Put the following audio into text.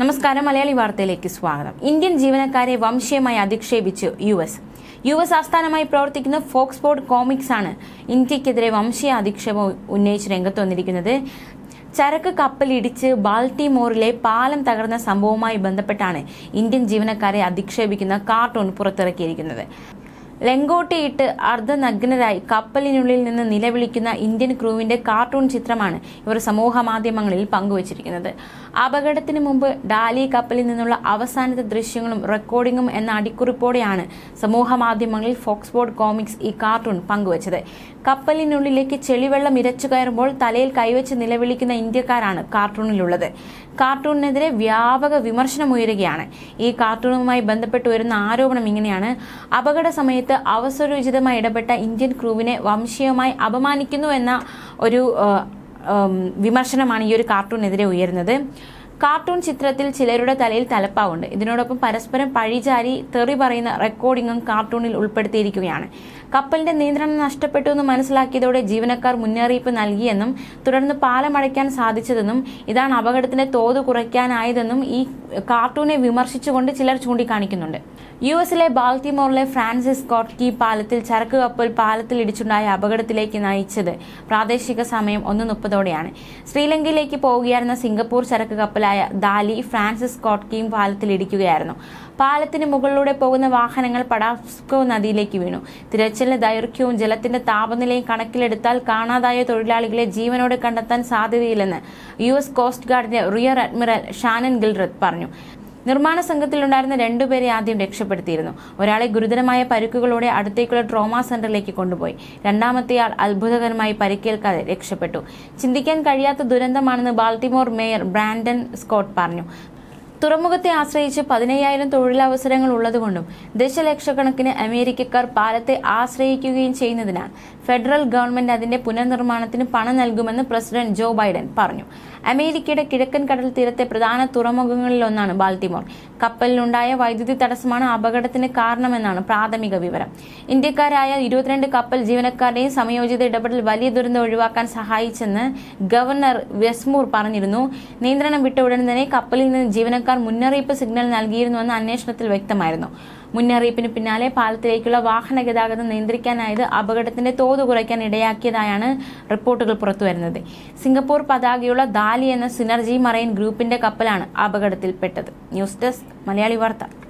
നമസ്കാരം മലയാളി വാർത്തയിലേക്ക് സ്വാഗതം. ഇന്ത്യൻ ജീവനക്കാരെ വംശീയമായി അധിക്ഷേപിച്ച് യു എസ്. യു എസ് ആസ്ഥാനമായി പ്രവർത്തിക്കുന്ന ഫോക്സ്പോർട്ട് കോമിക്സ് ആണ് ഇന്ത്യക്കെതിരെ വംശീയ അധിക്ഷേപം ഉന്നയിച്ച് രംഗത്ത് വന്നിരിക്കുന്നത്. ചരക്ക് കപ്പലിടിച്ച് ബാൾട്ടിമോറിലെ പാലം തകർന്ന സംഭവവുമായി ബന്ധപ്പെട്ടാണ് ഇന്ത്യൻ ജീവനക്കാരെ അധിക്ഷേപിക്കുന്ന കാർട്ടൂൺ പുറത്തിറക്കിയിരിക്കുന്നത്. ലെങ്കോട്ടിയിട്ട് അർദ്ധനഗ്നരായി കപ്പലിനുള്ളിൽ നിന്ന് നിലവിളിക്കുന്ന ഇന്ത്യൻ ക്രൂവിന്റെ കാർട്ടൂൺ ചിത്രമാണ് ഇവർ സമൂഹ മാധ്യമങ്ങളിൽ പങ്കുവച്ചിരിക്കുന്നത്. അപകടത്തിന് മുമ്പ് ഡാലി കപ്പലിൽ നിന്നുള്ള അവസാനത്തെ ദൃശ്യങ്ങളും റെക്കോർഡിങ്ങും എന്ന അടിക്കുറിപ്പോടെയാണ് സമൂഹ മാധ്യമങ്ങളിൽ ഫോക്സ്ബോർഡ് കോമിക്സ് ഈ കാർട്ടൂൺ പങ്കുവച്ചത്. കപ്പലിനുള്ളിലേക്ക് ചെളിവെള്ളം ഇരച്ചു കയറുമ്പോൾ തലയിൽ കൈവച്ച് നിലവിളിക്കുന്ന ഇന്ത്യക്കാരാണ് കാർട്ടൂണിലുള്ളത്. കാർട്ടൂണിനെതിരെ വ്യാപക വിമർശനമുയരുകയാണ് ഈ കാർട്ടൂണുമായി ബന്ധപ്പെട്ട് വരുന്ന ആരോപണം ഇങ്ങനെയാണ്. അപകട സമയത്ത് അവസരോചിതമായി ഇടപെട്ട ഇന്ത്യൻ ക്രൂവിനെ വംശീയമായി അപമാനിക്കുന്നു എന്ന ഒരു വിമർശനമാണ് ഈ ഒരു കാർട്ടൂണിനെതിരെ ഉയരുന്നത്. കാർട്ടൂൺ ചിത്രത്തിൽ ചിലരുടെ തലയിൽ തലപ്പാവുണ്ട്. ഇതിനോടൊപ്പം പരസ്പരം പഴിചാരി തെറി പറയുന്ന റെക്കോർഡിങ്ങും കാർട്ടൂണിൽ ഉൾപ്പെടുത്തിയിരിക്കുകയാണ്. കപ്പലിന്റെ നിയന്ത്രണം നഷ്ടപ്പെട്ടു എന്ന് മനസ്സിലാക്കിയതോടെ ജീവനക്കാർ മുന്നറിയിപ്പ് നൽകിയെന്നും തുടർന്ന് പാലം അടയ്ക്കാൻ സാധിച്ചതെന്നും ഇതാണ് അപകടത്തിന്റെ തോത് കുറയ്ക്കാനായതെന്നും ഈ കാർട്ടൂണെ വിമർശിച്ചുകൊണ്ട് ചിലർ ചൂണ്ടിക്കാണിക്കുന്നുണ്ട്. യു എസിലെ ബാൾട്ടിമോറിലെ ഫ്രാൻസിസ് കോട്ട്കി പാലത്തിൽ ചരക്ക് കപ്പൽ പാലത്തിൽ ഇടിച്ചുണ്ടായ അപകടത്തിലേക്ക് നയിച്ചത് പ്രാദേശിക സമയം ഒന്ന് മുപ്പതോടെയാണ്. ശ്രീലങ്കയിലേക്ക് പോവുകയായിരുന്ന സിംഗപ്പൂർ ചരക്ക് കപ്പലായ ദാലി ഫ്രാൻസിസ് കോട്ട്കിയും പാലത്തിൽ ഇടിക്കുകയായിരുന്നു. പാലത്തിന് മുകളിലൂടെ പോകുന്ന വാഹനങ്ങൾ പടാസ്കോ നദിയിലേക്ക് വീണു. തിരച്ചിലിന് ദൈർഘ്യവും ജലത്തിന്റെ താപനിലയും കണക്കിലെടുത്താൽ കാണാതായ തൊഴിലാളികളെ ജീവനോടെ കണ്ടെത്താൻ സാധ്യതയില്ലെന്ന് യു എസ് കോസ്റ്റ് ഗാർഡിന്റെ റിയർ അഡ്മിറൽ ഷാനൻ ഗിൽറത്ത് പറഞ്ഞു. നിർമ്മാണ സംഘത്തിലുണ്ടായിരുന്ന രണ്ടുപേരെ ആദ്യം രക്ഷപ്പെടുത്തിയിരുന്നു. ഒരാളെ ഗുരുതരമായ പരിക്കുകളോടെ അടുത്തേക്കുള്ള ട്രോമ സെന്ററിലേക്ക് കൊണ്ടുപോയി. രണ്ടാമത്തെയാൾ അത്ഭുതകരമായി പരിക്കേൽക്കാതെ രക്ഷപ്പെട്ടു. ചിന്തിക്കാൻ കഴിയാത്ത ദുരന്തമാണെന്ന് ബാൾട്ടിമോർ മേയർ ബ്രാൻഡൻ സ്കോട്ട് പറഞ്ഞു. തുറമുഖത്തെ ആശ്രയിച്ച് പതിനയ്യായിരം തൊഴിലവസരങ്ങൾ ഉള്ളതുകൊണ്ടും ദശലക്ഷക്കണക്കിന് അമേരിക്കക്കാർ പാലത്തെ ആശ്രയിക്കുകയും ചെയ്യുന്നതിനാൽ ഫെഡറൽ ഗവൺമെന്റ് അതിന്റെ പുനർനിർമ്മാണത്തിന് പണം നൽകുമെന്ന് പ്രസിഡന്റ് ജോ ബൈഡൻ പറഞ്ഞു. അമേരിക്കയുടെ കിഴക്കൻ കടൽ തീരത്തെ പ്രധാന തുറമുഖങ്ങളിലൊന്നാണ് ബാൽത്തിമോർ കപ്പലിലുണ്ടായ വൈദ്യുതി തടസ്സമാണ് അപകടത്തിന് കാരണമെന്നാണ് പ്രാഥമിക വിവരം. ഇന്ത്യക്കാരായ ഇരുപത്തിരണ്ട് കപ്പൽ ജീവനക്കാരുടെയും സമയോചിത ഇടപെടൽ വലിയ ദുരന്തം ഒഴിവാക്കാൻ സഹായിച്ചെന്ന് ഗവർണർ വെസ്മൂർ പറഞ്ഞിരുന്നു. നിയന്ത്രണം വിട്ട ഉടൻ തന്നെ കപ്പലിൽ നിന്ന് ജീവനക്കാർ മുന്നറിയിപ്പ് സിഗ്നൽ നൽകിയിരുന്നുവെന്ന് അന്വേഷണത്തിൽ വ്യക്തമായിരുന്നു. മുന്നറിയിപ്പിന് പിന്നാലെ പാലത്തിലേക്കുള്ള വാഹന ഗതാഗതം നിയന്ത്രിക്കാനായത് അപകടത്തിന്റെ തോത് കുറയ്ക്കാൻ ഇടയാക്കിയതായാണ് റിപ്പോർട്ടുകൾ പുറത്തുവരുന്നത്. സിംഗപ്പൂർ പതാകയുള്ള ദാലി എന്ന സിനർജി മറൈൻ ഗ്രൂപ്പിന്റെ കപ്പലാണ് അപകടത്തിൽപ്പെട്ടത്. ന്യൂസ് ഡെസ്ക് മലയാളി വാർത്ത.